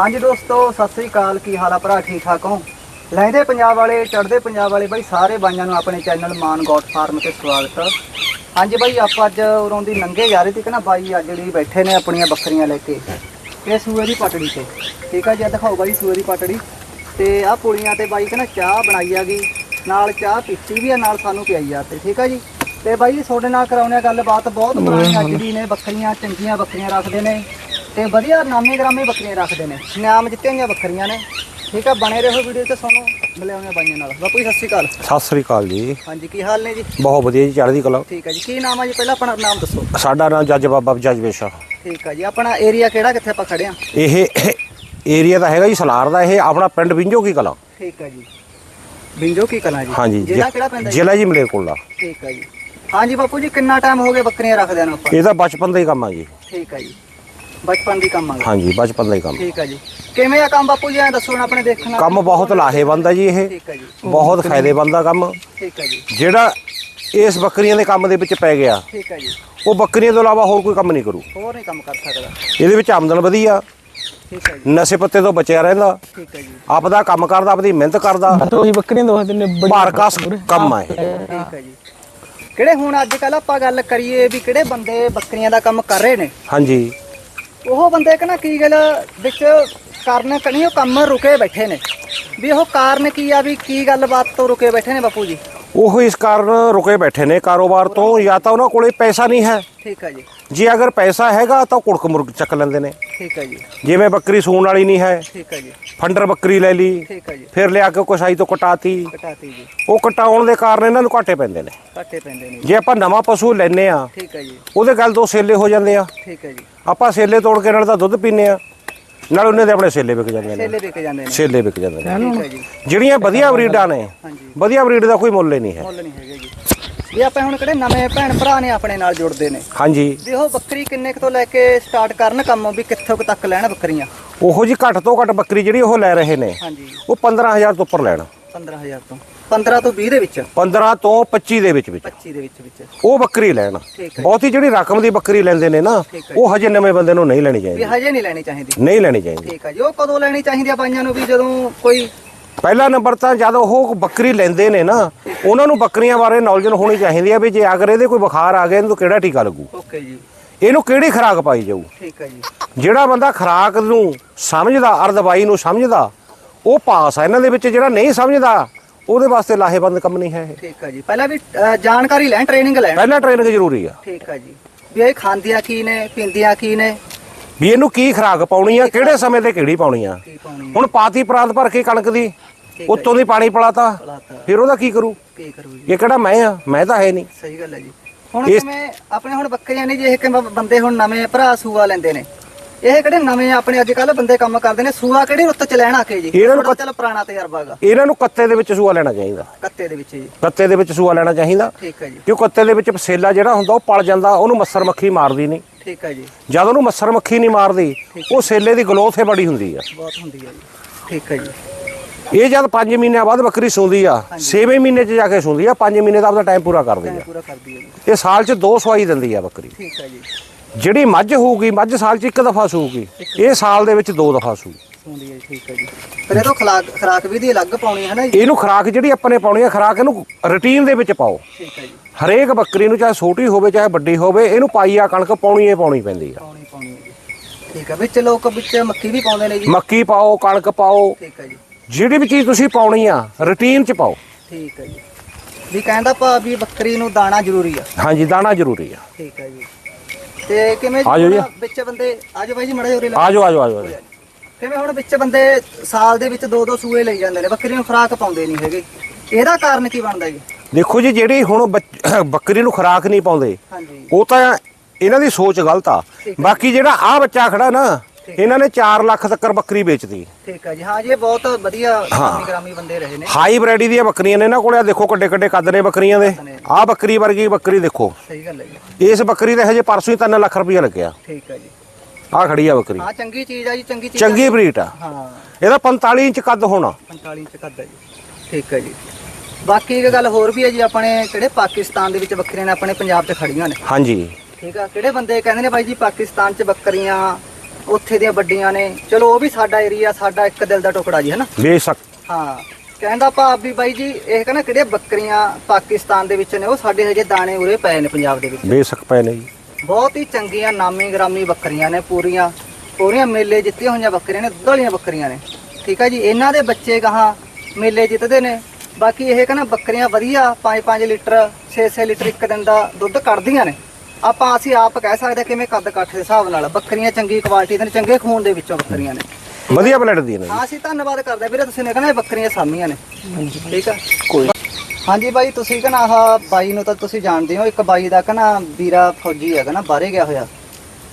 ਹਾਂਜੀ ਦੋਸਤੋ, ਸਤਿ ਸ੍ਰੀ ਅਕਾਲ। ਕੀ ਹਾਲ ਆ ਭਰਾ? ਠੀਕ ਠਾਕ ਹੋ? ਲੈਂਦੇ ਪੰਜਾਬ ਵਾਲੇ, ਚੜ੍ਹਦੇ ਪੰਜਾਬ ਵਾਲੇ ਬਾਈ ਸਾਰੇ ਬਾਈਆਂ ਨੂੰ ਆਪਣੇ ਚੈਨਲ ਮਾਨ ਗੋਟ ਫਾਰਮ ਤੇ ਸਵਾਗਤ। ਹਾਂਜੀ ਬਾਈ, ਆਪਾਂ ਅੱਜ ਉਰੋਂ ਦੀ ਨੰਗੇ ਜਾ ਰਹੇ ਸੀ ਕਿ ਨਾ ਬਾਈ ਅੱਜ ਜਿਹੜੀ ਬੈਠੇ ਨੇ ਆਪਣੀਆਂ ਬੱਕਰੀਆਂ ਲੈ ਕੇ, ਇਹ ਸੂਏ ਦੀ ਪਟੜੀ ਤੇ। ਠੀਕ ਆ ਜੀ, ਆਹ ਦਿਖਾਓ ਬਾਈ ਸੂਏ ਦੀ ਪਟੜੀ। ਤੇ ਆਹ ਪੁੜੀਆਂ ਤੇ ਬਾਈ ਕਹਿੰਦਾ ਚਾਹ ਬਣਾਈ ਆ ਗਈ। ਨਾਲ ਚਾਹ ਪੀਤੀ ਵੀ ਆ, ਨਾਲ ਸਾਨੂੰ ਪਿਆਈ ਆ ਤੇ। ਠੀਕ ਆ ਜੀ? ਤੇ ਬਾਈ, ਤੁਹਾਡੇ ਨਾਲ ਕਰਾਉਣੇ ਆ ਗੱਲਬਾਤ। ਬਹੁਤ ਪੁਰਾਣੀ ਅੱਜ ਦੀ ਨੇ ਬੱਕਰੀਆਂ, ਚੰਗੀਆਂ ਬੱਕਰੀਆਂ ਰੱਖਦੇ ਨੇ। ਤੇ ਵਧੀਆ ਨਾਮੀ ਗ੍ਰਾਮੀ ਬੱਕਰੀਆਂ ਰੱਖਦੇ ਨੇ। ਨਾਮ ਜਿੱਤੀਆਂ ਹੋਈਆਂ ਬੱਕਰੀਆਂ ਨੇ। ਠੀਕ ਆ ਬਣੇ ਰਹੋ ਵੀਡੀਓ ਤੇ ਸਾਨੂੰ ਮਿਲਿਆਉਂਦੇ ਬਾਈਆਂ ਨਾਲ। ਬਾਪੂ ਜੀ ਸਤਿ ਸ਼੍ਰੀ ਅਕਾਲ। ਸਤਿ ਸ੍ਰੀ ਅਕਾਲ ਜੀ। ਹਾਂਜੀ ਕੀ ਹਾਲ ਨੇ ਜੀ? ਬਹੁਤ ਵਧੀਆ ਜੀ ਚੜ੍ਹਦੀ ਕਲਾ। ਠੀਕ ਆ ਜੀ ਕੀ ਨਾਮ ਆ ਜੀ? ਪਹਿਲਾਂ ਆਪਣਾ ਨਾਮ ਦੱਸੋ। ਸਾਡਾ ਨਾਮ ਜੱਜ ਬਾਬਾ ਜੱਜ ਬੇਸ਼ਾ। ਠੀਕ ਆ ਜੀ ਆਪਣਾ ਏਰੀਆ ਕਿਹੜਾ ਕਿੱਥੇ ਆਪਾਂ ਖੜੇ ਆ? ਇਹ ਏਰੀਆ ਤਾਂ ਹੈਗਾ ਜੀ ਸਲਾਰ ਦਾ ਇਹ ਆਪਣਾ ਪਿੰਡ ਵਿੰਜੋ ਕੀ ਕਲਾ। ਠੀਕ ਆ ਜੀ। ਬਿੰਜੋ ਕੀ ਕਲਾਂ ਜੀ? ਹਾਂਜੀ ਜ਼ਿਲ੍ਹਾ ਕਿਹੜਾ ਪੈਂਦਾ ਜ਼ਿਲ੍ਹਾ ਜੀ ਮਲੇਰਕੋਟਲਾ ਠੀਕ ਆ ਜੀ। ਹਾਂਜੀ ਬਾਪੂ ਜੀ ਕਿੰਨਾ ਟਾਈਮ ਹੋ ਗਿਆ ਬੱਕਰੀਆਂ ਰੱਖਦਿਆਂ ਨੂੰ ਆਪਾਂ? ਇਹ ਤਾਂ ਬਚਪਨ ਦਾ ਹੀ ਕੰਮ ਆ ਜੀ। ਠੀਕ ਆ ਜੀ। ਬਚਪਨ ਦੀ ਕੰਮ ਆ। ਹਾਂਜੀ ਬਚਪਨ ਦਾ ਹੀ ਕੰਮ। ਠੀਕ ਆ ਜੀ। ਕਿਵੇਂ ਆ ਕੰਮ ਬਾਪੂ ਜੀ? ਐ ਦੱਸੋ ਹੁਣ ਆਪਣੇ ਦੇਖਣਾ ਕੰਮ ਬਹੁਤ ਲਾਹੇਵੰਦ ਆ ਜੀ ਇਹ। ਠੀਕ ਆ ਜੀ। ਬਹੁਤ ਫਾਇਦੇਮੰਦ ਆ ਕੰਮ। ਠੀਕ ਆ ਜੀ। ਜਿਹੜਾ ਇਸ ਬੱਕਰੀਆਂ ਦੇ ਕੰਮ ਦੇ ਵਿੱਚ ਪੈ ਗਿਆ ਠੀਕ ਆ ਜੀ। ਉਹ ਬੱਕਰੀਆਂ ਤੋਂ ਇਲਾਵਾ ਹੋਰ ਕੋਈ ਕੰਮ ਨਹੀਂ ਕਰੂ। ਹੋਰ ਨਹੀਂ ਕੰਮ ਕਰ ਸਕਦਾ। ਇਹਦੇ ਵਿੱਚ ਆਮਦਨ ਵਧੀਆ। ਠੀਕ ਆ ਜੀ। ਨਸ਼ੇ ਪੱਤੇ ਤੋਂ ਬਚਿਆ ਰਹਿੰਦਾ। ਠੀਕ ਆ ਜੀ। ਆਪਦਾ ਕੰਮ ਕਰਦਾ ਆਪਦੀ ਮਿਹਨਤ ਕਰਦਾ। ਤਾਂ ਉਹੀ ਬੱਕਰੀਆਂ ਦੋ ਦਿਨ ਬੜੀ ਭਾਰਕਾਸ ਕੰਮ ਆ ਇਹ। ਠੀਕ ਆ ਜੀ। ਕਿਹੜੇ ਹੁਣ ਅੱਜ ਕੱਲ ਆਪਾਂ ਗੱਲ ਕਰੀਏ ਵੀ ਕਿਹੜੇ ਬੰਦੇ ਬੱਕਰੀਆਂ ਦਾ ਕੰਮ ਕਰ ਰਹੇ ਨੇ? ਹਾਂਜੀ। ਉਹ ਬੰਦੇ ਕਹਿੰਦਾ ਕੀ ਗੱਲ ਵਿੱਚ ਕਾਰਨ ਕਣੀ ਉਹ ਕੰਮ ਰੁਕੇ ਬੈਠੇ ਨੇ। ਵੀ ਉਹ ਕਾਰਨ ਕੀ ਆ, ਵੀ ਕੀ ਗੱਲਬਾਤ ਤੋਂ ਰੁਕੇ ਬੈਠੇ ਨੇ ਬਾਪੂ ਜੀ? ਉਹ ਇਸ ਕਾਰਨ ਰੁਕੇ ਬੈਠੇ ਨੇ ਕਾਰੋਬਾਰ ਤੋਂ ਜਾਂ ਤਾਂ ਉਹਨਾਂ ਕੋਲੇ ਪੈਸਾ ਨਹੀਂ ਹੈ। ਠੀਕ ਆ ਜੀ। ਜੇ ਅਗਰ ਪੈਸਾ ਹੈਗਾ ਤਾਂ ਕੁੜਕ ਮੁਰਗ ਚੱਕ ਲੈਂਦੇ ਨੇ। ਠੀਕ ਆ ਜੀ। ਜਿਵੇਂ ਬੱਕਰੀ ਸੂਣ ਵਾਲੀ ਨਹੀਂ ਹੈ ਠੀਕ ਆ ਜੀ। ਫੰਡਰ ਬੱਕਰੀ ਲੈ ਲਈ ਠੀਕ ਆ ਜੀ। ਫਿਰ ਲਿਆ ਕੇ ਕਸਾਈ ਤੋਂ ਕਟਾਤੀ। ਕਟਾਤੀ ਜੀ। ਉਹ ਕਟਾਉਣ ਦੇ ਕਾਰਨ ਇਹਨਾਂ ਨੂੰ ਘਾਟੇ ਪੈਂਦੇ ਨੇ। ਘਾਟੇ ਪੈਂਦੇ ਨੇ ਜੇ। ਆਪਾਂ ਨਵਾਂ ਪਸ਼ੂ ਲੈਨੇ ਆ ਠੀਕ ਆ ਜੀ। ਉਹਦੇ ਗੱਲ ਦੋ ਸੇਲੇ ਹੋ ਜਾਂਦੇ ਆ। ਠੀਕ ਆ ਜੀ। ਆਪਾਂ ਸੇਲੇ ਤੋੜ ਕੇ ਨਾਲ ਤਾਂ ਦੁੱਧ ਪੀਨੇ ਆ ਨਾਲ ਉਹਨੇ ਦੇ ਆਪਣੇ ਸੇਲੇ ਵਿਕ ਜਾਂਦੇ ਨੇ। ਸੇਲੇ ਵਿਕ ਜਾਂਦੇ ਨੇ। ਸੇਲੇ ਵਿਕ ਜਾਂਦੇ ਨੇ। ਠੀਕ ਆ ਜੀ। ਜਿਹੜੀਆਂ ਵਧੀਆ ਬਰੀਡਾਂ ਨੇ ਵਧੀਆ ਬਰੀਡ ਦਾ ਕੋਈ ਮੁੱਲ ਹੀ ਨਹੀਂ ਹੈ। ਮੁੱਲ ਨਹੀਂ ਹੈਗੇ ਜੀ। ਵੀ ਆਪਾਂ ਹੁਣ ਕਿਹੜੇ ਨਵੇਂ ਭੈਣ ਭਰਾ ਨੇ ਆਪਣੇ ਨਾਲ ਜੁੜਦੇ ਨੇ। ਹਾਂਜੀ। ਵੀ ਉਹ ਬੱਕਰੀ ਕਿੰਨੇ ਕੁ ਤੋਂ ਲੈ ਕੇ ਸਟਾਰਟ ਕਰਨ ਕੰਮ ਵੀ ਕਿੱਥੋਂ ਕੁ ਤੱਕ ਲੈਣ ਬੱਕਰੀਆਂ? ਉਹੋ ਜੀ ਘੱਟ ਤੋਂ ਘੱਟ ਬੱਕਰੀ ਜਿਹੜੀ ਉਹ ਲੈ ਰਹੇ ਨੇ ਹਾਂਜੀ। ਉਹ 15000 ਤੋਂ ਉੱਪਰ ਲੈਣ। 15000 ਤੋਂ। 15 ਤੋਂ 20 ਦੇ ਵਿੱਚ? 15 ਤੋਂ 25 ਦੇ ਵਿੱਚ ਵਿੱਚ। 25 ਦੇ ਵਿੱਚ ਵਿੱਚ। ਉਹ ਬੱਕਰੀ ਲੈਣ। ਠੀਕ ਹੈ ਬਹੁਤੀ ਜਿਹੜੀ ਰਕਮ ਦੀ ਬੱਕਰੀ ਲੈਂਦੇ ਨੇ ਨਾ ਠੀਕ ਹੈ। ਉਹ ਹਜੇ ਨਵੇਂ ਬੰਦੇ ਨੂੰ ਨਹੀਂ ਲੈਣੀ ਵੀ ਚਾਹੀਦੀ ਹਜੇ ਨਹੀਂ ਲੈਣੀ ਚਾਹੀਦੀ। ਨਹੀਂ ਲੈਣੀ ਚਾਹੀਦੀ। ਠੀਕ ਆ ਜੀ। ਉਹ ਕਦੋਂ ਲੈਣੀ ਚਾਹੀਦੀ ਆ ਬਾਈਆਂ ਨੂੰ ਵੀ ਜਦੋਂ ਕੋਈ ਪਹਿਲਾ ਨੰਬਰ ਤਾਂ ਜਦ ਉਹ ਬੱਕਰੀ ਲੈਂਦੇ ਨੇ ਨਾ ਉਹਨਾਂ ਨੂੰ ਬੱਕਰੀਆਂ ਬਾਰੇ ਨੌਲੇਜ ਹੋਣੀ ਚਾਹੀਦੀ ਆ ਵੀ ਜੇ ਅਗਰ ਇਹਦੇ ਕੋਈ ਬੁਖਾਰ ਆ ਗਿਆ ਇਹਨੂੰ ਕਿਹੜਾ ਟੀਕਾ ਲੱਗੂ? ਓਕੇ ਜੀ। ਇਹਨੂੰ ਕਿਹੜੀ ਖੁਰਾਕ ਪਾਈ ਜਾਊ? ਠੀਕ ਆ ਜੀ। ਜਿਹੜਾ ਬੰਦਾ ਖੁਰਾਕ ਨੂੰ ਸਮਝਦਾ ਅਰ ਦਵਾਈ ਨੂੰ ਸਮਝਦਾ ਉਹ ਪਾਸ ਆ। ਇਹਨਾਂ ਦੇ ਵਿੱਚ ਜਿਹੜਾ ਨਹੀਂ ਸਮਝਦਾ ਉਹਦੇ ਵਾਸਤੇ ਲਾਹੇਬੰਦ ਕੰਮ ਨਹੀਂ ਹੈ ਇਹ। ਠੀਕ ਆ ਜੀ। ਪਹਿਲਾਂ ਵੀ ਅ, ਜਾਣਕਾਰੀ ਲੈਣ ਟ੍ਰੇਨਿੰਗ ਲੈਣ? ਪਹਿਲਾਂ ਟ੍ਰੇਨਿੰਗ ਜ਼ਰੂਰੀ ਆ। ਠੀਕ ਆ ਜੀ। ਵੀ ਇਹ ਖਾਂਦੀਆਂ ਕੀ ਨੇ ਪੀਂਦੀਆਂ ਕੀ ਨੇ? ਵੀ ਇਹਨੂੰ ਕੀ ਖੁਰਾਕ ਪਾਉਣੀ ਆ ਕਿਹੜੇ ਸਮੇਂ ਤੇ ਕਿਹੜੀ ਪਾਉਣੀ ਆ? ਕੀ ਪਾਉਣੀ ਹੁਣ ਪਾਤੀ ਪ੍ਰਾਂਤ ਭਰ ਕੇ ਕਣਕ ਦੀ ਠੀਕ ਉੱਤੋਂ ਦੀ ਪਾਣੀ ਪਲਾਤਾ ਪਲਾਤਾ। ਫਿਰ ਉਹਦਾ ਕੀ ਕਰੂ? ਕੀ ਕਰੂ ਜੀ? ਇਹ ਕਿਹੜਾ ਮੈਂ ਆ? ਮੈਂ ਤਾਂ ਹੈ ਨਹੀਂ। ਸਹੀ ਗੱਲ ਹੈ ਜੀ। ਹੁਣ ਇਸ- ਕਿਵੇਂ ਆਪਣੇ ਹੁਣ ਬੱਕਰੀਆਂ ਨੇ ਜੇ ਇਹ ਕਿਵੇਂ ਬੰਦੇ ਹੁਣ ਨਵੇਂ ਭਰਾ ਸੂਆ ਲੈਂਦੇ ਨੇ। ਇਹ ਕਿਹੜੇ ਨਵੇਂ ਆਪਣੇ ਅੱਜ ਕੱਲ ਬੰਦੇ ਕੰਮ ਕਰਦੇ ਨੇ। ਸੂਆ ਕਿਹੜੀ ਰੁੱਤ ਚ ਲੈਣ ਆ ਕੇ ਜੀ? ਇਹਨਾਂ ਨੂੰ ਚੱਲ ਪੁਰਾਣਾ ਤਜਰਬਾ ਹੈਗਾ। ਇਹਨਾਂ ਨੂੰ ਕੱਤੇ ਦੇ ਵਿੱਚ ਸੂਆ ਲੈਣਾ ਚਾਹੀਦਾ। ਕੱਤੇ ਦੇ ਵਿੱਚ ਜੀ। ਕੱਤੇ ਦੇ ਵਿੱਚ ਸੂਆ ਲੈਣਾ ਚਾਹੀਦਾ। ਠੀਕ ਹੈ ਜੀ। ਕਿਉਂ ਕੱਤੇ ਦੇ ਵਿੱਚ ਪਸੇਲਾ ਜਿਹੜਾ ਹੁੰਦਾ ਉਹ ਪਲ ਜਾਂਦਾ ਉਹਨੂੰ ਮੱਸਰ ਮੱਖੀ ਮਾਰਦੀ ਨਹੀਂ। ਠੀਕ ਹੈ ਜੀ। ਜਦ ਉਹਨੂੰ ਮੱਸਰ ਮੱਖੀ ਨਹੀਂ ਮਾਰਦੀ ਉਹ ਸੇਲੇ ਦੀ ਗਲੋਥ ਹੀ ਬੜੀ ਹੁੰਦੀ ਆ। ਬਹੁਤ ਹੁੰਦੀ ਹੈ ਜੀ। ਠੀਕ ਹੈ ਜੀ। ਇਹ ਜਦ 5 ਮਹੀਨਿਆਂ ਬਾਅਦ ਬੱਕਰੀ ਸੂੰਦੀ ਆ 6ਵੇਂ ਮਹੀਨੇ 'ਚ ਜਾ ਕੇ ਸੂੰਦੀ ਆ 5 ਮਹੀਨੇ ਦਾ ਆਪਦਾ ਟਾਈਮ ਪੂਰਾ ਕਰਦੀ ਆ। ਇਹ ਸਾਲ 'ਚ ਦੋ ਸਵਾਈ ਦਿੰਦੀ ਆ ਬੱਕਰੀ। ਠੀਕ ਹੈ ਜੀ। ਜਿਹੜੀ ਮੱਝ ਹੋਊਗੀ ਮੱਝ ਸਾਲ 'ਚ ਇੱਕ ਦਫਾ ਸੂਗੀ ਇਹ ਸਾਲ ਦੇ ਵਿੱਚ ਦੋ ਦਫਾ ਸੂ। ਹੁੰਦੀ ਹੈ ਜੀ, ਠੀਕ ਹੈ ਜੀ। ਫਿਰ ਇਹ ਤੋਂ ਖੁਰਾਕ ਖੁਰਾਕ ਵੀ ਦੀ ਅਲੱਗ ਪਾਉਣੀ ਹੈ ਨਾ ਜੀ? ਇਹਨੂੰ ਖੁਰਾਕ ਜਿਹੜੀ ਆਪਾਂ ਨੇ ਪਾਉਣੀ ਆ ਖੁਰਾਕ ਇਹਨੂੰ ਰੁਟੀਨ ਦੇ ਵਿੱਚ ਪਾਓ। ਠੀਕ ਹੈ ਜੀ। ਹਰੇਕ ਬੱਕਰੀ ਨੂੰ ਚਾਹੇ ਛੋਟੀ ਹੋਵੇ ਚਾਹੇ ਵੱਡੀ ਹੋਵੇ ਇਹਨੂੰ ਪਾਈ ਆ ਕਣਕ ਪਾਉਣੀ ਏ ਪਾਉਣੀ ਪੈਂਦੀ ਆ। ਪਾਉਣੀ ਪਾਉਣੀ ਹੈ ਜੀ। ਠੀਕ ਹੈ ਵਿੱਚ ਲੋਕ ਵਿੱਚ ਮੱਕੀ ਵੀ ਪਾਉਂਦੇ ਨੇ ਜੀ। ਮੱਕੀ ਪਾਓ ਕਣਕ ਪਾਓ। ਠੀਕ ਹੈ ਜੀ। ਜਿਹੜੀ ਵੀ ਚੀਜ਼ ਤੁਸੀਂ ਪਾਉਣੀ ਆ ਰੁਟੀਨ 'ਚ ਪਾਓ। ਠੀਕ ਹੈ ਜੀ। ਵੀ ਕਹਿੰਦਾ ਭਾ ਵੀ ਬੱਕਰੀ ਨੂੰ ਦਾਣਾ ਜ਼ਰੂਰੀ ਆ। ਹਾਂਜੀ ਦਾਣਾ ਜ਼ਰੂਰੀ ਆ। ਠੀਕ ਹੈ ਜੀ। ਤੇ ਕਿਵੇਂ ਆ ਜਾਓ ਜੀ। ਹੁਣ ਵਿੱਚ ਬੰਦੇ ਆਜੋ ਬਾਈ ਜੀ ਮੜਾ ਜੋਰੇ ਆਜੋ ਆਜੋ ਆਜੋ ਆਜੋ। ਕਿਵੇਂ ਹੁਣ ਵਿੱਚ ਬੰਦੇ ਸਾਲ ਦੇ ਵਿੱਚ ਦੋ ਦੋ ਸੂਏ ਲਈ ਜਾਂਦੇ ਨੇ ਬੱਕਰੀ ਨੂੰ ਖੁਰਾਕ ਪਾਉਂਦੇ ਨਹੀਂ ਹੈਗੇ। ਇਹਦਾ ਕਾਰਨ ਕੀ ਬਣਦਾ ਜੀ? ਦੇਖੋ ਜੀ ਜਿਹੜੀ ਹੁਣ ਬੱਚ- ਬੱਕਰੀ ਨੂੰ ਖੁਰਾਕ ਨਹੀਂ ਪਾਉਂਦੇ ਹਾਂਜੀ। ਉਹ ਤਾਂ ਇਹਨਾਂ ਦੀ ਸੋਚ ਗਲਤ ਆ। ਬਾਕੀ ਜਿਹੜਾ ਆ ਬੱਚਾ ਖੜਾ ਨਾ ਇਹਨਾਂ ਨੇ 4 ਲੱਖ ਤੱਕ ਬੱਕਰੀ ਵੇਚਦੀ ਠੀਕ ਹੈ ਜੀ। ਹਾਂ ਜੀ ਇਹ ਬਹੁਤ ਵਧੀਆ ਗ੍ਰਾਮੀ ਗ੍ਰਾਮੀ ਬੰਦੇ ਰਹੇ ਨੇ। ਹਾਈ ਬ੍ਰੈਡੀ ਦੀਆਂ ਬੱਕਰੀਆਂ ਨੇ ਇਹਨਾਂ ਕੋਲੇ। ਆ ਦੇਖੋ ਕੱਡੇ ਕੱਡੇ ਕੱਦ ਨੇ ਬੱਕਰੀਆਂ ਦੇ। ਆਹ ਬੱਕਰੀ ਵਰਗੀ ਬੱਕਰੀ ਦੇਖੋ। ਸਹੀ ਗੱਲ ਹੈ ਜੀ। ਇਸ ਬੱਕਰੀ ਦੇ ਹਜੇ ਪਰਸੋਂ ਹੀ 3 ਲੱਖ ਰੁਪਇਆ ਲੱਗਿਆ। ਠੀਕ ਹੈ ਜੀ। ਆਹ ਖੜੀ ਆ ਬੱਕਰੀ। ਹਾਂ ਚੰਗੀ ਚੀਜ਼ ਆ ਜੀ ਚੰਗੀ ਚੀਜ਼ ਚੰਗੀ ਬਰੀਡ ਆ। ਹਾਂ। ਇਹਦਾ 45 ਇੰਚ ਕੱਦ ਹੋਣਾ। 45 ਇੰਚ ਕੱਦ ਹੈ ਜੀ। ਠੀਕ ਹੈ ਜੀ। ਬਾਕੀ ਇੱਕ ਗੱਲ ਹੋਰ ਵੀ ਹੈ ਜੀ ਆਪਣੇ ਕਿਹੜੇ ਪਾਕਿਸਤਾਨ ਦੇ ਵਿੱਚ ਬੱਕਰੀਆਂ ਨੇ ਆਪਣੇ ਪੰਜਾਬ 'ਚ ਖੜੀਆਂ ਨੇ। ਹਾਂਜੀ। ਠੀਕ ਆ। ਕਿਹੜੇ ਬੰਦੇ ਕਹਿੰਦੇ ਨੇ ਬਾਈ ਜੀ ਪਾਕਿਸਤਾਨ 'ਚ ਬੱਕਰੀਆਂ ਉੱਥੇ ਦੀਆਂ ਵੱਡੀਆਂ ਨੇ। ਚਲੋ ਉਹ ਵੀ ਸਾਡਾ ਏਰੀਆ ਸਾਡਾ ਇੱਕ ਦਿਲ ਦਾ ਟੁਕੜਾ ਜੀ ਹਨਾ? ਬੇਸ਼ੱਕ। ਹਾਂ। ਕਹਿੰਦਾ ਭਾਵ ਵੀ ਬਾਈ ਜੀ ਇਹ ਕਹਿੰਦਾ ਕਿਹੜੇ ਬੱਕਰੀਆਂ ਪਾਕਿਸਤਾਨ ਦੇ ਵਿੱਚ ਨੇ ਉਹ ਸਾਡੇ ਹਜੇ ਦਾਣੇ ਉਰੇ ਪਏ ਨੇ ਪੰਜਾਬ ਦੇ ਵਿੱਚ। ਬੇਸ਼ੱਕ ਪਏ ਨੇ ਜੀ। ਬਹੁਤ ਹੀ ਚੰਗੀਆਂ ਨਾਮੀ ਗ੍ਰਾਮੀ ਬੱਕਰੀਆਂ ਨੇ ਪੂਰੀਆਂ। ਪੂਰੀਆਂ ਮੇਲੇ ਜਿੱਤੀਆਂ ਹੋਈਆਂ ਬੱਕਰੀਆਂ ਨੇ ਦੁੱਧ ਵਾਲੀਆਂ ਬੱਕਰੀਆਂ ਨੇ। ਠੀਕ ਆ ਜੀ ਇਹਨਾਂ ਦੇ ਬੱਚੇ ਗਾਹਾਂ ਮੇਲੇ ਜਿੱਤਦੇ ਨੇ। ਬਾਕੀ ਇਹ ਕਹਿੰਦਾ ਬੱਕਰੀਆਂ ਵਧੀਆ 5-5 ਲੀਟਰ 6-6 ਲੀਟਰ ਇੱਕ ਦਿਨ ਦਾ ਦੁੱਧ ਕੱਢਦੀਆਂ ਨੇ। ਆਪਾਂ ਅਸੀਂ ਆਪ ਕਹਿ ਸਕਦੇ ਹਾਂ ਕਿਵੇਂ ਕੱਦ ਕੱਠ ਦੇ ਹਿਸਾਬ ਨਾਲ ਬੱਕਰੀਆਂ ਚੰਗੀ ਕੁਆਲਿਟੀ ਦੇ ਨੇ ਚੰਗੇ ਖੂਨ ਦੇ ਵਿੱਚੋਂ ਬੱਕਰੀਆਂ ਨੇ। ਵਧੀਆ ਬਲੱਡ ਦੀ ਨੇ ਹਾਂ ਅਸੀਂ ਧੰਨਵਾਦ ਕਰਦੇ ਹਾਂ। ਵੀਰੇ ਤੁਸੀਂ ਨੇ ਕਹਿੰਦਾ ਇਹ ਬੱਕਰੀਆਂ ਸਾਮੀਆਂ ਨੇ। ਠੀਕ ਆ? ਕੋਈ ਹਾਂਜੀ ਬਾਈ ਤੁਸੀਂ ਕਹਿੰਦਾ ਆਹ ਬਾਈ ਨੂੰ ਤਾਂ ਤੁਸੀਂ ਜਾਣਦੇ ਹੋ ਇੱਕ ਬਾਈ ਦਾ ਕਹਿੰਦਾ ਵੀਰਾ ਫੌਜੀ ਹੈਗਾ ਨਾ ਬਾਹਰੇ ਗਿਆ ਹੋਇਆ।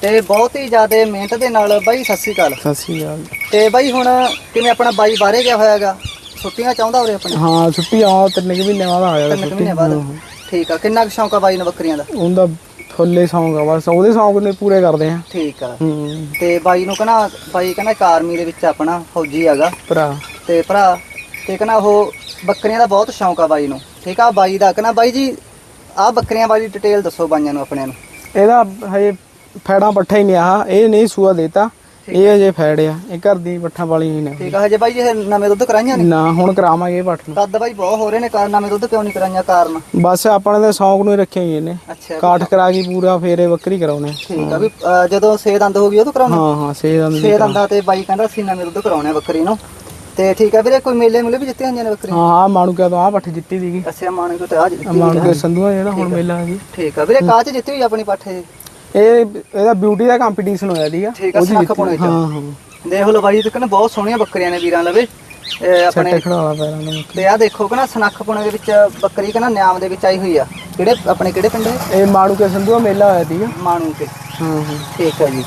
ਤੇ ਬਹੁਤ ਹੀ ਜ਼ਿਆਦਾ ਮਿਹਨਤ ਦੇ ਨਾਲ ਬਾਈ ਸਤਿ ਸ੍ਰੀ ਅਕਾਲ। ਸਤਿ ਸ਼੍ਰੀ ਅਕਾਲ। ਤੇ ਬਾਈ ਹੁਣ ਕਿਵੇਂ ਆਪਣਾ ਬਾਈ ਬਾਹਰੇ ਗਿਆ ਹੋਇਆ ਹੈਗਾ? ਛੁੱਟੀਆਂ ਚਾਹੁੰਦਾ ਉਰੇ ਆਪਣੇ? ਹਾਂ ਛੁੱਟੀ ਆ ਤਿੰਨ ਕੁ ਮਹੀਨੇ ਬਾਅਦ ਆ ਜਾਗਾ ਤਿੰਨ ਕੁ ਮਹੀਨੇ ਬਾਅਦ। ਠੀਕ ਆ ਕਿੰਨਾ ਕੁ ਸ਼ੌਂਕ ਆ ਬਾਈ ਨੂੰ ਬੱਕਰੀਆਂ ਦਾ? ਉਹਦਾ ਫੁੱਲੇ ਸੌਂਗ ਆ ਬਸ ਉਹਦੇ ਸੌਂਗ ਨੇ ਪੂਰੇ ਕਰਦੇ ਆ। ਠੀਕ ਆ। ਹੂੰ। ਤੇ ਬਾਈ ਨੂੰ ਕਹਿੰਦਾ ਬਾਈ ਕਹਿੰਦਾ ਇੱਕ ਆਰਮੀ ਦੇ ਵਿੱਚ ਆਪਣਾ ਫੌਜੀ ਹੈਗਾ। ਭਰਾ। ਤੇ ਭਰਾ ਤੇ ਕਹਿੰਦਾ ਉਹ ਬੱਕਰੀਆਂ ਦਾ ਬਹੁਤ ਸ਼ੌਂਕ ਆ ਬਾਈ ਨੂੰ। ਠੀਕ ਆ ਬਾਈ ਦਾ ਕਹਿੰਦਾ ਬਾਈ ਜੀ ਆਹ ਬੱਕਰੀਆਂ ਬਾਰੇ ਡਿਟੇਲ ਦੱਸੋ ਬਾਈਆਂ ਨੂੰ ਆਪਣਿਆਂ ਨੂੰ। ਇਹਦਾ ਹਜੇ ਫੈੜਾਂ ਪੱਠਾ ਹੀ ਨਹੀਂ ਆ ਇਹ ਨਹੀਂ ਸੂਆ ਦੇਤਾ। ਇਹ ਹਜੇ ਫੈੜ ਆ ਇਹ ਘਰ ਦੀ ਪੱਠਾਂ ਵਾਲੀਆਂ ਹੀ ਨੇ। ਠੀਕ ਆ ਹਜੇ ਬਾਈ ਇਹ ਨਵੇਂ ਦੁੱਧ ਕਰਾਈਆਂ ਨੇ? ਨਾ ਹੁਣ ਕਰਾਵਾਂਗੇ ਇਹ ਪੱਠ ਨੂੰ। ਕੱਦ ਬਾਈ ਬਹੁਤ ਹੋ ਰਹੇ ਨੇ ਕਾਰਨ ਨਵੇਂ ਦੁੱਧ ਕਿਉਂ ਨਹੀਂ ਕਰਾਈਆਂ ਕਾਰਨ? ਬਸ ਆਪਣੇ ਦੇ ਸੌਂਗ ਨੂੰ ਹੀ ਰੱਖੇ ਹੋਏ ਨੇ ਅੱਛਾ ਕਾਠ ਕਰਾ ਕੇ ਪੂਰਾ ਫੇਰ ਬੱਕਰੀ ਕਰਾਉਣੇ ਠੀਕ ਆ ਵੀ ਜਦੋਂ ਸੇ ਦੰਦ ਹੋ ਗਈ ਉਹ ਤੋਂ ਕਰਾਉਣਾ ਹਾਂ ਹਾਂ ਸੇ ਦਾ ਸੇ ਦੰਦਾਂ ਤੇ ਬਾਈ ਕਹਿੰਦਾ ਅਸੀਂ ਨਵੇਂ ਦੁੱਧ ਕਰਾਉਣੇ ਬੱਕਰੀ ਨੂੰ। ਤੇ ਠੀਕ ਆ ਵੀਰੇ ਕੋਈ ਮੇਲੇ ਮੁਲੇ ਵੀ ਜਿੱਤੇ ਹੁੰਦੀਆਂ ਨੇ ਬੱਕਰੀਆਂ? ਹਾਂ ਆ ਮਾਣੂ ਕਿਆ ਤੋਂ ਆ ਪੱਠ ਜਿੱਤੀ ਦੀਗੀ ਅੱਛਾ ਮਾਣੇ ਕੋ ਤੇ ਆ ਜਿੱਤੀ ਮਾਣੂ ਕੇ ਸੰਧੂਆ ਜਿਹੜਾ ਹੁਣ ਮੇਲਾ ਆ ਜੀ ਠੀਕ ਆ ਵੀਰੇ ਕਾਹ ਚ ਜਿੱਤੀ ਹੋਈ ਆਪਣੀ ਪਾਠੇ ਇਹ ਇਹਦਾ ਬਿਊਟੀ ਦਾ ਕੰਪੀਟੀਸ਼ਨ ਹੋਇਆ ਸੀਗਾ। ਠੀਕ ਆ ਜਿੱਤੀ। ਪਾਉਣੇ ਹਾਂ ਹਾਂ। ਦੇਖ ਲਓ ਬਾਈ ਤੇ ਕਹਿੰਦਾ ਬਹੁਤ ਸੋਹਣੀਆਂ ਬੱਕਰੀਆਂ ਨੇ ਵੀਰਾਂ ਲਵੇ। ਇਹ ਆਪਣੇ ਖੜਾਵਾ ਪੈਰਾਂ ਦੇ ਤੇ ਆ ਦੇਖੋ ਕਹਿੰਦਾ ਸਨੱਖ ਪੁਣੇ ਦੇ ਵਿੱਚ ਬੱਕਰੀ ਕਹਿੰਦਾ ਨਿਆਮ ਦੇ ਵਿੱਚ ਆਈ ਹੋਈ ਆ। ਕਿਹੜੇ ਆਪਣੇ ਕਿਹੜੇ ਪਿੰਡ ਇਹ ਮਾਣੂ ਕੇ ਸੰਧੂਆ ਮੇਲਾ ਹੋਇਆ ਸੀਗਾ। ਮਾਣੂ ਕੇ ਹਾਂ ਹਾਂ। ਠੀਕ ਹੈ ਜੀ।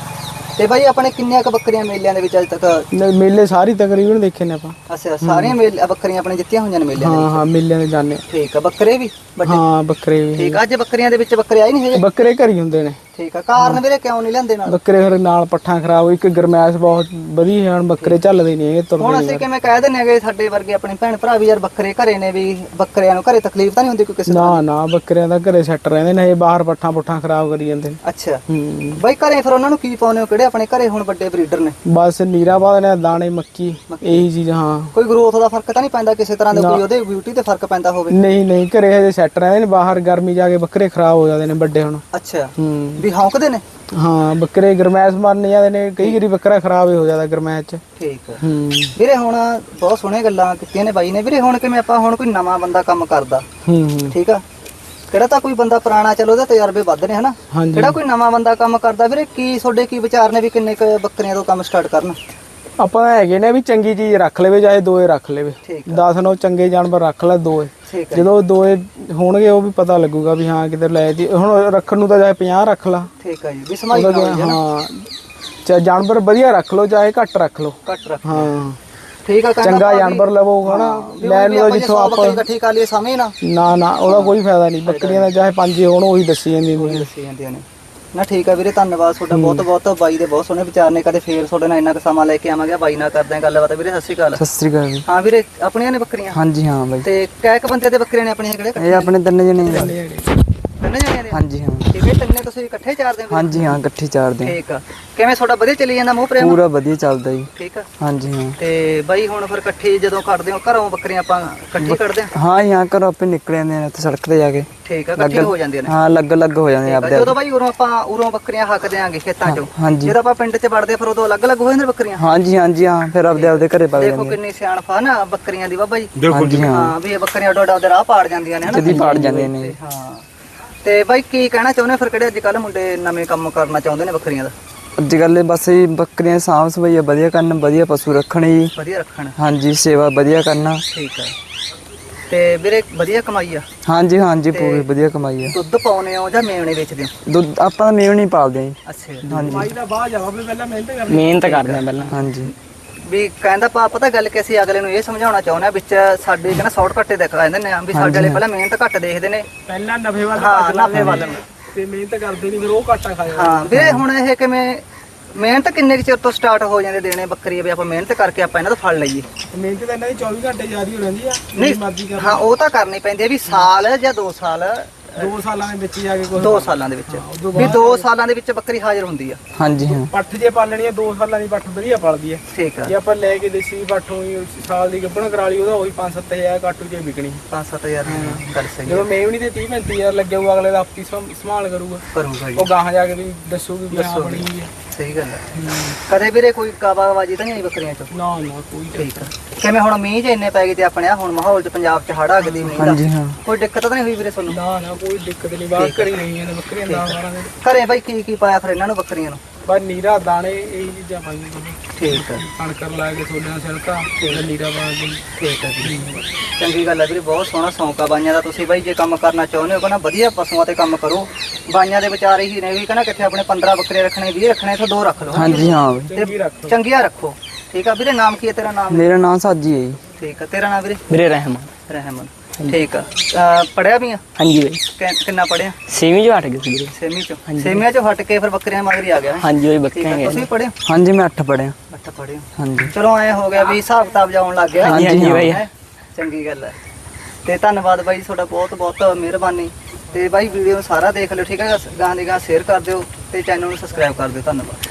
ਤੇ ਬਾਈ ਆਪਣੇ ਕਿੰਨੀਆਂ ਕ ਬੱਕਰੀਆਂ ਮੇਲਿਆਂ ਦੇ ਵਿੱਚ ਅਜੇ ਤੱਕ? ਨੇ- ਮੇਲੇ ਸਾਰੀ ਤਕਰੀਬਨ ਦੇਖੇ ਨੇ ਆਪਾਂ। ਅੱਛਾ ਸਾਰੀਆਂ ਮੇਲ ਬੱਕਰੀਆਂ ਆਪਣੇ ਜਿੱਤੀਆਂ ਹੋਈਆਂ ਨੇ ਮੇਲਿਆਂ ਦੇ ਹਾਂ ਹਾਂ ਮੇਲਿਆਂ ਦੇ ਜਾਣੇ। ਠੀਕ ਆ ਬੱਕਰੇ ਵੀ ਹਾਂ ਬੱਕਰੇ ਵੀ ਠੀਕ ਆ ਅੱਜ ਬੱਕਰੀਆਂ ਦੇ ਵਿੱਚ ਬੱਕਰੇ ਆਏ ਨਹੀਂ ਹੈਗੇ? ਬੱਕਰੇ ਘਰ ਹੀ ਹੁੰਦੇ ਨੇ। ਠੀਕ ਆ। ਕਾਰਨ ਵੀਰੇ ਕਿਉਂ ਨਹੀਂ ਲੈਂਦੇ ਨਾਲ? ਬੱਕਰੇ ਫਿਰ ਨਾਲ ਪੱਠਾਂ ਖਰਾਬ ਇੱਕ ਗਰਮੈਸ਼ ਬਹੁਤ ਵਧੀਆ ਹਨ ਬੱਕਰੇ ਚੱਲਦੇ ਨਹੀਂ ਇਹ ਹੁਣ ਤੁਰਦੇ ਅਸੀਂ ਕਿਵੇਂ ਕਹਿ ਦਿੰਨੇ ਆਗੇ ਸਾਡੇ ਵਰਗੇ ਆਪਣੇ ਭੈਣ ਭਰਾ ਵੀ ਯਾਰ ਬੱਕਰੇ ਘਰੇ ਨੇ ਵੀ ਬੱਕਰਿਆਂ ਨੂੰ ਘਰੇ ਤਕਲੀਫ ਤਾਂ ਨਹੀਂ ਹੁੰਦੀ ਕੋਈ ਕਿਸੇ ਨਾ ਨਾ ਬੱਕਰਿਆਂ ਦਾ ਘਰੇ ਸੈੱਟ ਰਹਿੰਦੇ ਨੇ ਇਹ ਬਾਹਰ ਪੱਠਾਂ ਪੁੱਠਾਂ ਖਰਾਬ ਕਰੀ ਜਾਂਦੇ। ਨੇ ਅੱਛਾ। ਹੂੰ। ਬਾਈ ਘਰੇ ਫਿਰ ਉਹਨਾਂ ਨੂੰ ਕੀ ਪਾਉਂਦੇ ਹੋ? ਕਿਹੜੇ ਆਪਣੇ ਘਰੇ ਹੁਣ ਵੱਡੇ ਬਰੀਡਰ ਨੇ? ਬਸ ਨੀਰਾ ਪਾ ਦੇਣੇ ਦਾਣੇ ਮੱਕੀ। ਇਹੀ ਚੀਜ਼ ਹਾਂ। ਕੋਈ ਗਰੋਥ ਦਾ ਫ਼ਰਕ ਤਾਂ ਨਹੀਂ ਪੈਂਦਾ ਕਿਸੇ ਤਰ੍ਹਾਂ ਦਾ ਕੋਈ ਉਹਦੇ ਬਿਊਟੀ ਤੇ ਫ਼ਰਕ ਪੈਂਦਾ ਹੋਵੇ? ਨਹੀਂ ਨਹੀਂ ਘਰੇ ਹਜੇ ਸੈੱਟ ਰਹਿੰਦੇ ਨੇ ਬਾਹਰ ਗਰਮੀ ਜਾ ਕੇ ਬੱਕਰੇ ਖਰਾਬ ਹੋ ਜਾਂਦੇ ਨੇ ਵੱਡੇ ਹੁਣ। ਅੱਛਾ। ਹੂੰ। ਵੀ ਹੌਂਕਦੇ ਨੇ? ਹਾਂ ਬੱਕਰੇ ਗਰਮੈਸ਼ ਮਰਨ ਜਾਂਦੇ ਨੇ ਕਈ ਵਾਰੀ ਬੱਕਰਾ ਖਰਾਬ ਹੀ ਹੋ ਜਾਂਦਾ ਗਰਮੈਸ਼ ਚ। ਠੀਕ ਹੈ ਹੂੰ। ਵੀਰੇ ਹੁਣ ਬਹੁਤ ਸੋਹਣੀਆਂ ਗੱਲਾਂ ਕੀਤੀਆਂ ਨੇ ਬਾਈ ਨੇ। ਵੀਰੇ ਹੁਣ ਕਿਵੇਂ ਆਪਾਂ ਹੁਣ ਕੋਈ ਨਵਾਂ ਬੰਦਾ ਕੰਮ ਕਰਦਾ? ਹੂੰ ਹੂੰ। ਠੀਕ ਆ? ਕਿਹੜਾ ਤਾਂ ਕੋਈ ਬੰਦਾ ਪੁਰਾਣਾ ਚਲੋ ਉਹਦੇ ਤਜਰਬੇ ਵੱਧ ਨੇ ਹਨਾ? ਹਾਂਜੀ। ਕਿਹੜਾ ਕੋਈ ਨਵਾਂ ਬੰਦਾ ਕੰਮ ਕਰਦਾ? ਵੀਰੇ ਕੀ ਤੁਹਾਡੇ ਕੀ ਵਿਚਾਰ ਨੇ ਵੀ ਕਿੰਨੇ ਕੁ ਬੱਕਰੀਆਂ ਤੋਂ ਕੰਮ ਸਟਾਰਟ ਕਰਨ? ਆਪਾਂ ਹੈਗੇ ਨੇ ਵੀ ਚੰਗੀ ਚੀਜ਼ ਰੱਖ ਲਵੇ ਚਾਹੇ ਦੋਏ ਰੱਖ ਲਵੇ। ਠੀਕ 10 ਨੋ ਚੰਗੇ ਜਾਨਵਰ ਰੱਖ ਲੈ ਦੋਏ। ਠੀਕ ਹੈ ਜਦੋਂ ਦੋਏ ਹੋਣਗੇ ਉਹ ਵੀ ਪਤਾ ਲੱਗੂਗਾ ਵੀ ਹਾਂ ਕਿਤੇ ਲੈ ਜੀ। ਹੁਣ ਰੱਖਣ ਨੂੰ ਤਾਂ ਚਾਹੇ 50 ਰੱਖ ਲਾ। ਠੀਕ ਹੈ ਜੀ ਵੀ ਸਮਾਈ ਉਹਦਾ knowledge ਹੈ ਨਾ। ਹਾਂ ਚਾਹੇ ਜਾਨਵਰ ਵਧੀਆ ਰੱਖ ਲਓ ਚਾਹੇ ਘੱਟ ਰੱਖ ਲਓ। ਘੱਟ ਰੱਖ ਹਾਂ। ਠੀਕ ਆ ਕਹਿੰਦਾ ਚੰਗਾ ਭਾਵੇਂ- ਜਾਨਵਰ ਲਵੋ ਹਨਾ ਵੀ ਵੀ ਲਓ ਆਪਾਂ ਜਿੱਥੋਂ ਆਪਾਂ ਇਕੱਠੀ ਕਰ ਲਈਏ ਸਮੇਂ ਨਾ। ਨਾ ਨਾ ਉਹਦਾ ਕੋਈ ਫਾਇਦਾ ਨਹੀਂ। ਬੱਕਰੀਆਂ ਦਾ ਚਾਹੇ ਪੰਜ ਹੀ ਹੋਣ ਉਹੀ ਦੱਸੀ ਜਾਂਦੀ ਹੁੰਦੀ ਦੱਸੀ ਜਾਂਦੀਆਂ ਨੇ। ਨਾ ਠੀਕ ਆ ਵੀਰੇ ਧੰਨਵਾਦ ਤੁਹਾਡਾ ਬਹੁਤ ਬਹੁਤ ਬਾਈ ਦੇ ਬਹੁਤ ਸੋਹਣੇ ਵਿਚਾਰ ਨੇ ਕਦੇ ਫੇਰ ਤੁਹਾਡੇ ਨਾਲ ਇੰਨਾ ਕੁ ਸਮਾਂ ਲੈ ਕੇ ਆਵਾਂਗੇ ਬਾਈ ਨਾਲ ਕਰਦੇ ਆਂ ਗੱਲਬਾਤ ਵੀਰੇ ਸਤਿ ਸ਼੍ਰੀ ਅਕਾਲ। ਸਤਿ ਸ੍ਰੀ ਅਕਾਲ ਜੀ। ਹਾਂ ਵੀਰੇ ਆਪਣੀਆਂ ਨੇ ਬੱਕਰੀਆਂ? ਹਾਂਜੀ ਹਾਂ ਬਾਈ। ਤੇ ਕੈ ਕ ਬੰਦੇ ਦੇ ਬੱਕਰੀਆਂ ਨੇ ਆਪਣੀਆਂ ਕਿਹੜੇ ਇਹ ਆਪਣੇ ਤਿੰਨ ਜਣੇ ਦੇ ਹਾਂਜੀ ਹਾਂ। ਹੈ ਤਿੰਨੇ ਤੁਸੀਂ ਇਕੱਠੇ ਚਾਰਦੇ ਹੋ ਹਾਂਜੀ ਹਾਂ ਇਕੱਠੀ ਚਾਰਦੇ ਠੀਕ ਆ। ਕਿਵੇਂ ਤੁਹਾਡਾ ਵਧੀਆ ਚੱਲੀ ਜਾਂਦਾ ਮੂੰਹ ਪ੍ਰੇਮ? ਪੂਰਾ ਵਧੀਆ ਚੱਲਦਾ ਜੀ। ਠੀਕ ਆ। ਹਾਂਜੀ ਹਾਂ। ਤੇ ਬਾਈ ਹੁਣ ਫਿਰ ਇਕੱਠੇ ਜਦੋਂ ਕੱਢਦੇ ਹੋ ਘਰੋਂ ਬੱਕਰੀਆਂ ਆਪਾਂ ਇਕੱਠੀ ਕੱਢਦੇ ਆ ਹਾਂ ਹਾਂ ਘਰੋਂ ਆਪੇ ਨਿਕਲ ਜਾਂਦੇ ਨੇ ਉੱਥੇ ਸੜਕ ਤੇ ਜਾ ਕੇ। ਠੀਕ ਆ ਇਕੱਠੇ ਹੋ ਜਾਂਦੀਆਂ ਨੇ। ਹਾਂ ਅਲੱਗ ਅਲੱਗ ਹੋ ਜਾਂਦੇ ਆਪਦੇ ਜਦੋਂ ਬਾਈ ਉਰੋਂ ਆਪਾਂ ਉਰੋਂ ਬੱਕਰੀਆਂ ਹੱਕ ਦੇਾਂਗੇ ਖੇਤਾਂ ਚੋਂ ਹਾਂਜੀ। ਜਦੋਂ ਆਪਾਂ ਪਿੰਡ 'ਚ ਵੜਦੇ ਫਿਰ ਉਦੋਂ ਅਲੱਗ-ਅਲੱਗ ਹੋ ਜਾਂਦੇ ਬੱਕਰੀਆਂ? ਹਾਂਜੀ ਹਾਂਜੀ ਹਾਂ ਫਿਰ ਆਪਦੇ ਆਪਦੇ ਘਰੇ ਪਾ ਦੇਖੋ ਕਿੰਨੀ ਸਿਆਣਪ ਆ ਨਾ ਬੱਕਰੀਆਂ ਦੀ ਬਾਬਾ ਜੀ। ਹਾਂਜੀ ਹਾਂ। ਹਾਂ ਵੀ ਇਹ ਬੱਕਰੀਆਂ ਡੋਡਾ ਦੇ ਰਾਹ ਪਾੜ ਜਾਂਦੀਆਂ ਨੇ ਹਨਾ? ਜਦੀ ਪਾੜ ਜਾਂਦੇ ਨੇ। ਹਾਂ। ਤੇ ਬਾਈ ਕੀ ਕਹਿਣਾ ਚਾਹੁੰਦੇ ਫਿਰ ਕਿਹੜੇ ਅੱਜ ਕੱਲ ਮੁੰਡੇ ਨਵੇਂ ਕੰਮ ਕਰਨਾ ਚਾਹੁੰਦੇ ਨੇ ਬੱਕਰੀਆਂ ਦਾ? ਅੱਜ ਕੱਲ੍ਹ ਬਸ ਇਹ ਬੱਕਰੀਆਂ ਸਾਂਭ ਸਭਾਈ ਵਧੀਆ ਕਰਨ ਵਧੀਆ ਪਸ਼ੂ ਰੱਖਣ ਜੀ। ਵਧੀਆ ਰੱਖਣ। ਹਾਂਜੀ ਸੇਵਾ ਵਧੀਆ ਕਰਨਾ। ਠੀਕ ਹੈ ਤੇ ਵੀਰੇ ਵਧੀਆ ਕਮਾਈ ਆ? ਹਾਂਜੀ ਹਾਂਜੀ ਪੂਰੀ ਵਧੀਆ ਕਮਾਈ ਹੈ ਦੁੱਧ ਪਾਉਨੇ ਹੋ ਜਾਂ ਮੇਵਣੇ ਵੇਚਦੇ ਹੋ? ਦੁੱਧ ਆਪਾਂ ਤਾਂ ਮੇਵ ਨਹੀਂ ਪਾਲਦੇ ਜੀ। ਅੱਛਾ। ਹਾਂਜੀ। ਮਿਹਨਤ ਮਿਹਨਤ ਕਰਦੇ ਆ ਪਹਿਲਾਂ। ਹਾਂਜੀ। ਵੀ ਕਹਿੰਦਾ ਪਾ ਪਤਾ ਗੱਲ ਕਿ ਅਸੀਂ ਅਗਲੇ ਨੂੰ ਇਹ ਸਮਝਾਉਣਾ ਚਾਹੁੰਦੇ ਆ ਵਿੱਚ ਸਾਡੇ ਕਹਿੰਦਾ ਸ਼ਾਰਟਕਟ ਤੇ ਦਿਖਾ ਦਿੰਦੇ ਨੇ ਆ ਵੀ ਸਾਡੇ ਵਾਲੇ ਪਹਿਲਾਂ ਮਿਹਨਤ ਘੱਟ ਦੇਖਦੇ ਨੇ। ਪਹਿਲਾਂ ਨਫੇ ਵੱਲ ਹਾਂ ਨਫੇ ਵੱਲ। ਤੇ ਮਿਹਨਤ ਕਰਦੇ ਨਹੀਂ ਫਿਰ ਉਹ ਘਾਟਾ ਖਾਇਆ ਹਾਂ ਵੀਰੇ ਹੁਣ ਇਹ ਕਿਵੇਂ ਮਿਹਨਤ ਕਿੰਨੇ ਕੁ ਚਿਰ ਤੋਂ ਸਟਾਰਟ ਹੋ ਜਾਂਦੇ ਦੇਣੇ ਬੱਕਰੀ? ਵੀ ਆਪਾਂ ਮਿਹਨਤ ਕਰਕੇ ਆਪਾਂ ਇਹਨਾਂ ਤੋਂ ਫੜ ਲਈਏ। ਮਿਹਨਤ ਤਾਂ ਇਹਨਾਂ ਦੀ 24 ਘੰਟੇ ਜਾਰੀ ਹੋ ਰਹਿੰਦੀ ਆ ਨਹੀਂ ਹਾਂ ਉਹ ਤਾਂ ਕਰਨੀ ਪੈਂਦੀ ਹੈ ਵੀ ਸਾਲ ਜਾਂ 2 ਸਾਲ 2 ਸਾਲਾਂ ਦੇ ਵਿੱਚ ਜਾ ਕੇ ਕੁਝ 2 ਸਾਲਾਂ ਦੇ ਵਿੱਚ। ਵੀ 2 ਸਾਲਾਂ ਦੇ ਵਿੱਚ ਬੱਕਰੀ ਹਾਜ਼ਰ ਹੁੰਦੀ ਆ। ਹਾਂਜੀ ਹਾਂ। ਪੱਠ ਜੇ ਪਾਲਣੀ ਆ 2 ਸਾਲਾਂ ਦੀ ਪੱਠ ਵਧੀਆ ਪਲਦੀ ਹੈ ਠੀਕ ਆ। ਜੇ ਆਪਾਂ ਲੈ ਕੇ ਦੇਸੀ ਪੱਠ ਹੋਈ ਸਾਲ ਦੀ ਗੱਭਣ ਕਰਾ ਲਈ ਉਹਦਾ ਉਹੀ 5-7000 ਕਾਟੂ ਜੇ ਵਿਕਣੀ। 5-7000 ਗੱਲ ਸਹੀ ਜਦੋਂ ਆ ਮੇਵਣੀ ਤੇ 30-35000 ਲੱਗਿਆ ਉਹ ਅਗਲੇ ਦਾ ਆਪੀ ਸੰਭਾਲ ਕਰੂਗਾ। ਕਰੂਗਾ ਜੀ। ਉਹ ਗਾਹਾਂ ਜਾ ਕੇ ਵੀ ਦੱਸੂਗੀ ਵੀ ਹਾਂ। ਬਣੀ ਹੈ ਸਹੀ ਗੱਲ ਹੈ। ਕਦੇ ਵੀਰੇ ਕੋਈ ਕਾਬਾਵਾਜੀ ਤਾਂ ਨਹੀਂ ਆਈ ਬੱਕਰੀਆਂ ਚ? ਨਾ ਨਾ ਕੋਈ ਠੀਕ ਆ। ਕਿਵੇਂ ਹੁਣ ਮੀਂਹ ਜੇ ਇੰਨੇ ਪੈ ਗਏ ਤੇ ਆਪਣੇ ਆ ਹੁਣ ਮਾਹੌਲ ਚ ਪੰਜਾਬ ਚ ਹੜ ਆ ਗਈ ਮੀਂਹ ਦਾ। ਹਾਂਜੀ ਹਾਂ। ਕੋਈ ਦਿੱਕਤ ਤਾਂ ਨਹੀਂ ਹੋਈ ਵੀਰੇ ਤੁਹਾਨੂੰ? ਨਾ ਨਾ ਕੋਈ ਦਿੱਕਤ ਨਹੀਂ। ਬਾਹਰ ਕਰੀ ਨਹੀਂ ਇਹਨੇ ਬੱਕਰੀਆਂ ਦਾ ਮਾਰਾਂ ਦੇ ਘਰੇ ਬਾਈ ਕੀ ਕੀ ਪਾਇਆ ਫਿਰ ਇਹਨਾਂ ਨੂੰ ਬੱਕਰੀਆਂ ਨੂੰ? ਬਸ ਨੀਰਾ ਦਾਣੇ ਇਹ ਚੀਜ਼ਾਂ ਪਾਈਆਂ ਨੇ। ਠੀਕ ਆ ਕਣਕਰ ਲਾ ਕੇ ਸੋਡਿਆਂ ਸਿਲਕਾ ਤੇ ਨੀਰਾ ਪਾ ਕੇ। ਠੀਕ ਹੈ ਜੀ। ਚੰਗੀ ਗੱਲ ਹੈ ਵੀਰੇ ਬਹੁਤ ਸੋਹਣਾ ਸ਼ੌਂਕ ਆ ਬਾਈਆਂ ਦਾ। ਤੁਸੀਂ ਬਾਈ ਜੇ ਕੰਮ ਕਰਨਾ ਚਾਹੁੰਦੇ ਹੋ ਕਹਿੰਦਾ ਵਧੀਆ ਪਸ਼ੂਆਂ ਤੇ ਕੰਮ ਕਰੋ। ਬਾਈਆਂ ਦੇ ਵਿਚਾਰੇ ਹੀ ਨੇ ਵੀ ਕਹਿੰਦਾ ਕਿੱਥੇ ਆਪਣੇ 15 ਬੱਕਰੇ ਰੱਖਣੇ 20 ਰੱਖਣੇ ਇੱਥੇ ਦੋ ਰੱਖ ਲਓ। ਹਾਂਜੀ ਹਾਂ। ਬਈ ਚੰਗੀ ਰੱਖ ਚੰਗੀਆਂ ਰੱਖੋ। ਠੀਕ ਆ ਵੀਰੇ ਨਾਮ ਕੀ ਹੈ ਤੇਰਾ? ਨਾਮ ਮੇਰਾ ਨਾਮ ਸਾਜੀ ਹੈ ਜੀ। ਠੀਕ ਆ ਤੇਰਾ ਨਾਮ ਵੀਰੇ? ਵੀਰੇ ਰਹਿਮਾਨ। ਰਹਿਮਨ। ਠੀਕ ਆ। ਪੜਿਆ ਵੀ ਆ? ਹਾਂਜੀ ਬਈ। ਕਿੰਨਾ ਪੜਿਆ ਸੇਵੀਂ ਜੋ ਹਟ ਗਏ ਸੀ ਵੀਰੇ। ਸੇਮੀ ਚ? ਸੇਮੀਆਂ ਚ ਹਟ ਕੇ ਫਿਰ ਬੱਕਰੀਆਂ ਮਗਰੀ ਆ ਗਿਆ? ਹਾਂਜੀ ਬਈ ਬੱਕਰੀਆਂ ਗਏ। ਤੁਸੀਂ ਪੜਿਆ ਹਾਂਜੀ ਮੈਂ 8 ਪੜਿਆ ਅੱਠ ਪੜਿਆ ਹਾਂਜੀ। ਚਲੋ ਐ ਹੋ ਗਿਆ ਵੀ ਹਿਸਾਬ ਕਿਤਾਬ ਜਾਉਣ ਲੱਗ ਗਿਆ। ਹਾਂਜੀ, ਬਾਈ। ਚੰਗੀ ਗੱਲ ਹੈ ਤੇ ਧੰਨਵਾਦ ਬਾਈ ਤੁਹਾਡਾ ਬਹੁਤ ਬਹੁਤ ਮਿਹਰਬਾਨੀ। ਤੇ ਬਾਈ ਵੀਡੀਓ ਸਾਰਾ ਦੇਖ ਲਿਓ ਠੀਕ ਹੈ ਗਾਂ ਦੀ ਗਾਂ ਸ਼ੇਅਰ ਕਰ ਦਿਓ ਤੇ ਚੈਨਲ ਨੂੰ ਸਬਸਕ੍ਰਾਈਬ ਕਰ ਦਿਓ। ਧੰਨਵਾਦ।